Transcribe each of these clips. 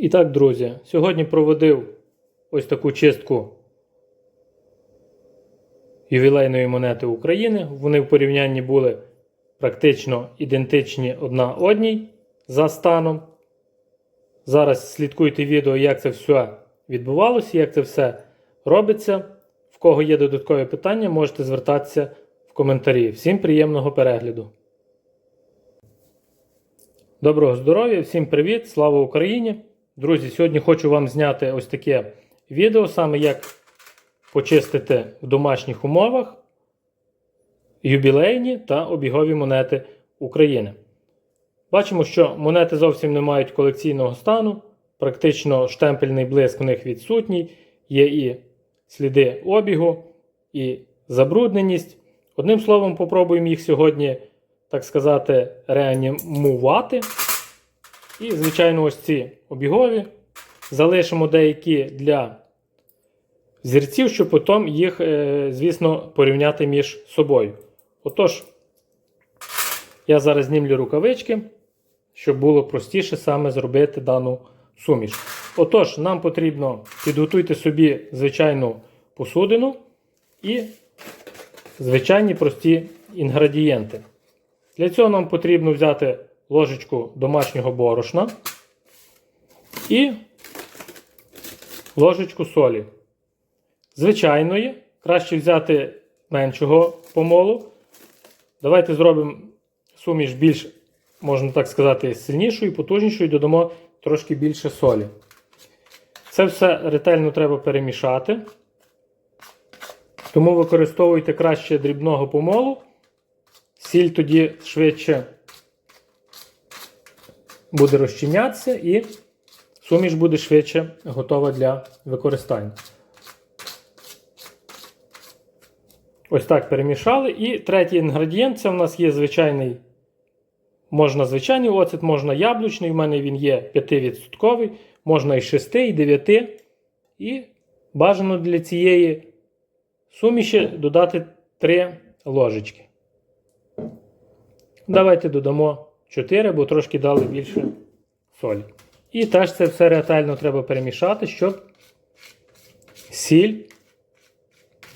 І так, друзі, сьогодні проводив ось таку чистку ювілейної монети України. Вони в порівнянні були практично ідентичні одна одній за станом. Зараз слідкуйте відео, як це все відбувалося, як це все робиться. В кого є додаткові питання, можете звертатися в коментарі. Всім приємного перегляду! Доброго здоров'я, всім привіт, слава Україні! Друзі, сьогодні хочу вам зняти ось таке відео, саме як почистити в домашніх умовах юбілейні та обігові монети України. Бачимо, що монети зовсім не мають колекційного стану, практично штемпельний блиск в них відсутній, є і сліди обігу, і забрудненість. Одним словом, попробуємо їх сьогодні, так сказати, реанімувати. І, звичайно, ось ці обігові. Залишимо деякі для зірців, щоб потім їх, е, звісно, порівняти між собою. Отож, я зараз знімлю рукавички, щоб було простіше саме зробити дану суміш. Отож, нам потрібно підготуйте собі звичайну посудину і звичайні прості інгредієнти. Для цього нам потрібно взяти ложечку домашнього борошна і ложечку солі. Звичайної, краще взяти меншого помолу. Давайте зробимо суміш більш, можна так сказати, сильнішою, потужнішою, додамо трошки більше солі. Це все ретельно треба перемішати. Тому використовуйте краще дрібного помолу. Сіль тоді швидше буде розчинятися і суміш буде швидше готова для використання. Ось так перемішали. І третій інгредієнт це в нас є звичайний, можна звичайний оцет, можна яблучний. У мене він є 5%, можна і 6, і 9. І бажано для цієї суміші додати 3 ложечки. Давайте додамо 4, бо трошки дали більше солі. І теж це все ретельно треба перемішати, щоб сіль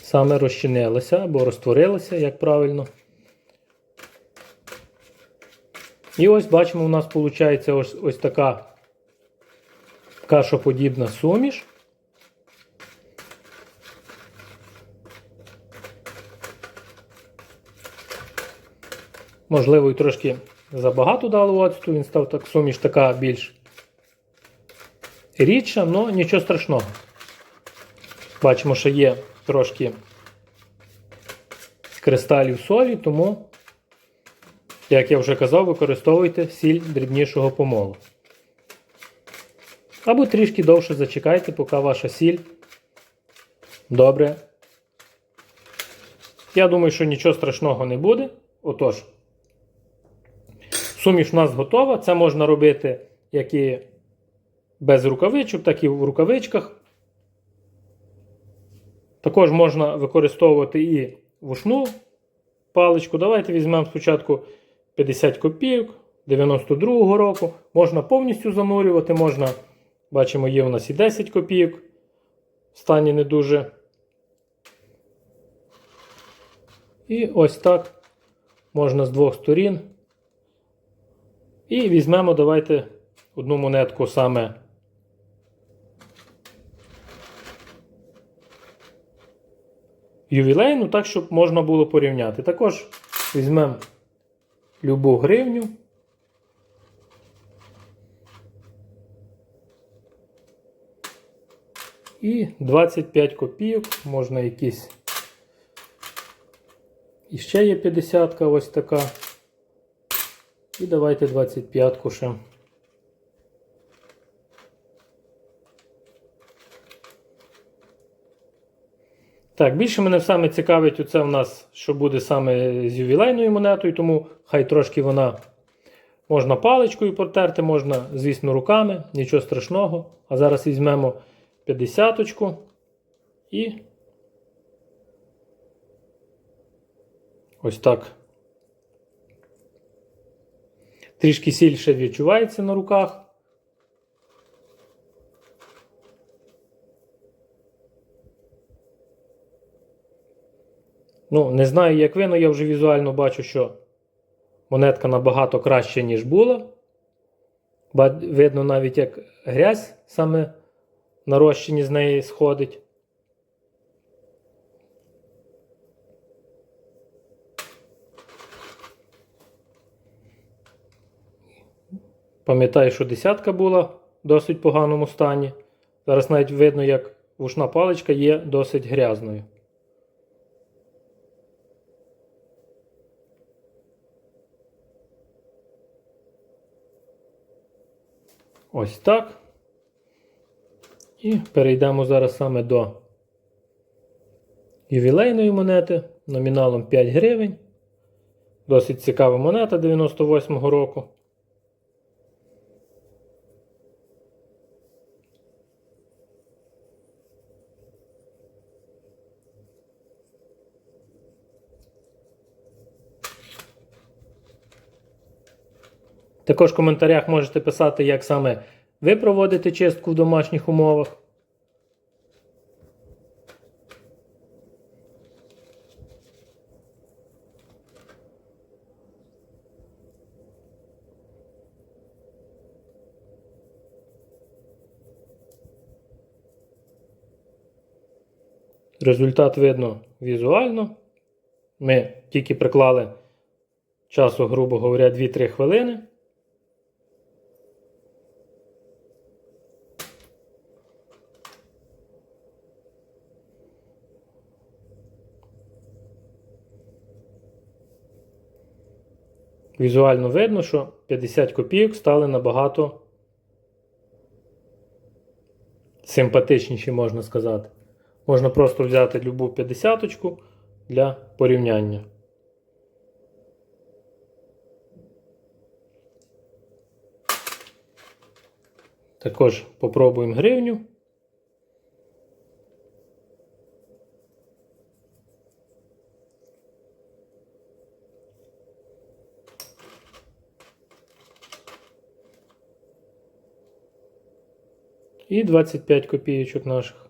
саме розчинилася або розтворилася, як правильно. І ось бачимо, у нас виходить ось, ось така кашоподібна суміш. Можливо, і трошки забагато дало оцту, він став так суміш така більш рідша, але нічого страшного. Бачимо, що є трошки кристалів солі, тому, як я вже казав, використовуйте сіль дрібнішого помолу. Або трішки довше зачекайте, поки ваша сіль добре. Я думаю, що нічого страшного не буде. Отож, суміш у нас готова. Це можна робити як і без рукавичок, так і в рукавичках. Також можна використовувати і вушну паличку. Давайте візьмемо спочатку 50 копійок 92-го року. Можна повністю занурювати, можна, бачимо, є у нас і 10 копійок. В стані не дуже. І ось так можна з двох сторін. І візьмемо, давайте одну монетку саме. Ювілейну, так, щоб можна було порівняти. Також візьмемо любу гривню. І 25 копійок, можна якісь. І ще є 50 ось така. І давайте 25-ку ще. Так, більше мене саме цікавить, оце в нас, що буде саме з ювілейною монетою, тому хай трошки вона можна паличкою протерти, можна, звісно, руками, нічого страшного. А зараз візьмемо 50-ку і ось так. Трішки сільше відчувається на руках. Ну, не знаю, як ви, але я вже візуально бачу, що монетка набагато краще, ніж була. Видно навіть, як грязь саме нарощені з неї сходить. Пам'ятаю, що десятка була в досить поганому стані. Зараз навіть видно, як вушна паличка є досить грязною. Ось так. І перейдемо зараз саме до ювілейної монети номіналом 5 гривень. Досить цікава монета 98-го року. Також в коментарях можете писати, як саме ви проводите чистку в домашніх умовах. Результат видно візуально. Ми тільки приклали часу, грубо говоря, 2-3 хвилини. Візуально видно, що 50 копійок стали набагато симпатичніші, можна сказати. Можна просто взяти любу 50 для порівняння. Також попробуємо гривню. І 25 копійочок наших.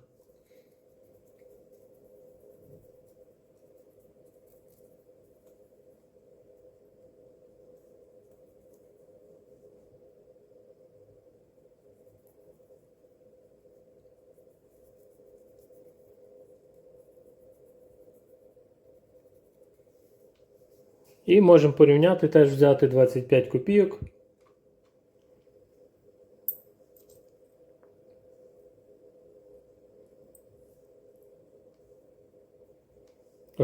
І можемо порівняти, теж взяти 25 копійок.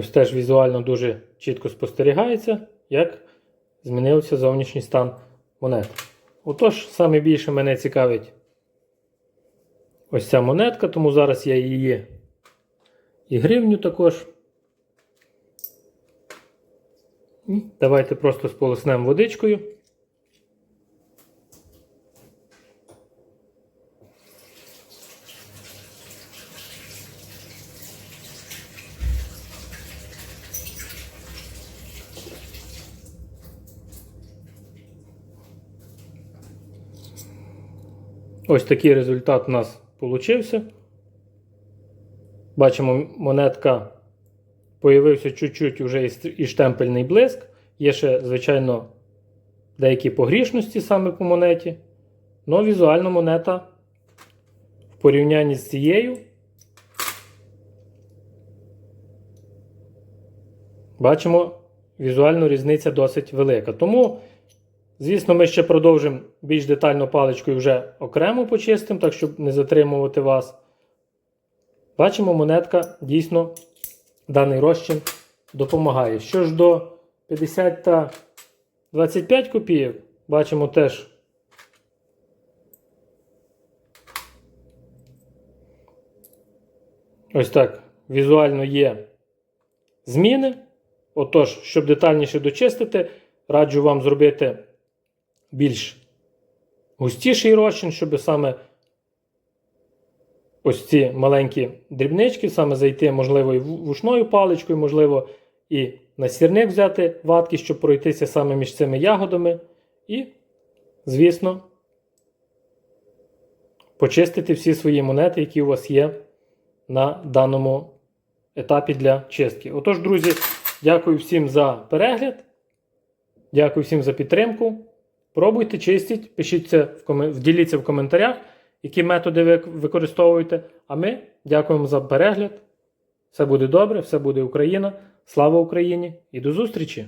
Ось теж візуально дуже чітко спостерігається, як змінився зовнішній стан монет. Отож, саме більше мене цікавить ось ця монетка, тому зараз я її і гривню також. Давайте просто сполоснемо водичкою. Ось такий результат у нас получився. Бачимо, монетка появився чуть-чуть вже і штемпельний блиск. Є ще, звичайно, деякі погрішності саме по монеті. Но візуально монета в порівнянні з цією. Бачимо, візуально різниця досить велика. Тому, звісно, ми ще продовжимо більш детально паличкою вже окремо почистимо, так щоб не затримувати вас. Бачимо, монетка дійсно даний розчин допомагає. Що ж до 50 та 25 копійок, бачимо теж. Ось так. Візуально є зміни. Отож, щоб детальніше дочистити, раджу вам зробити більш густіший розчин, щоб саме ось ці маленькі дрібнички, саме зайти, можливо, і вушною паличкою, можливо, і на сірник взяти ватки, щоб пройтися саме між цими ягодами. І, звісно, почистити всі свої монети, які у вас є на даному етапі для чистки. Отож, друзі, Дякую всім за перегляд. Дякую всім за підтримку. Пробуйте, чистіть, пишіться в комен... діліться в коментарях, які методи ви використовуєте. А ми дякуємо за перегляд. Все буде добре, все буде Україна. Слава Україні і до зустрічі!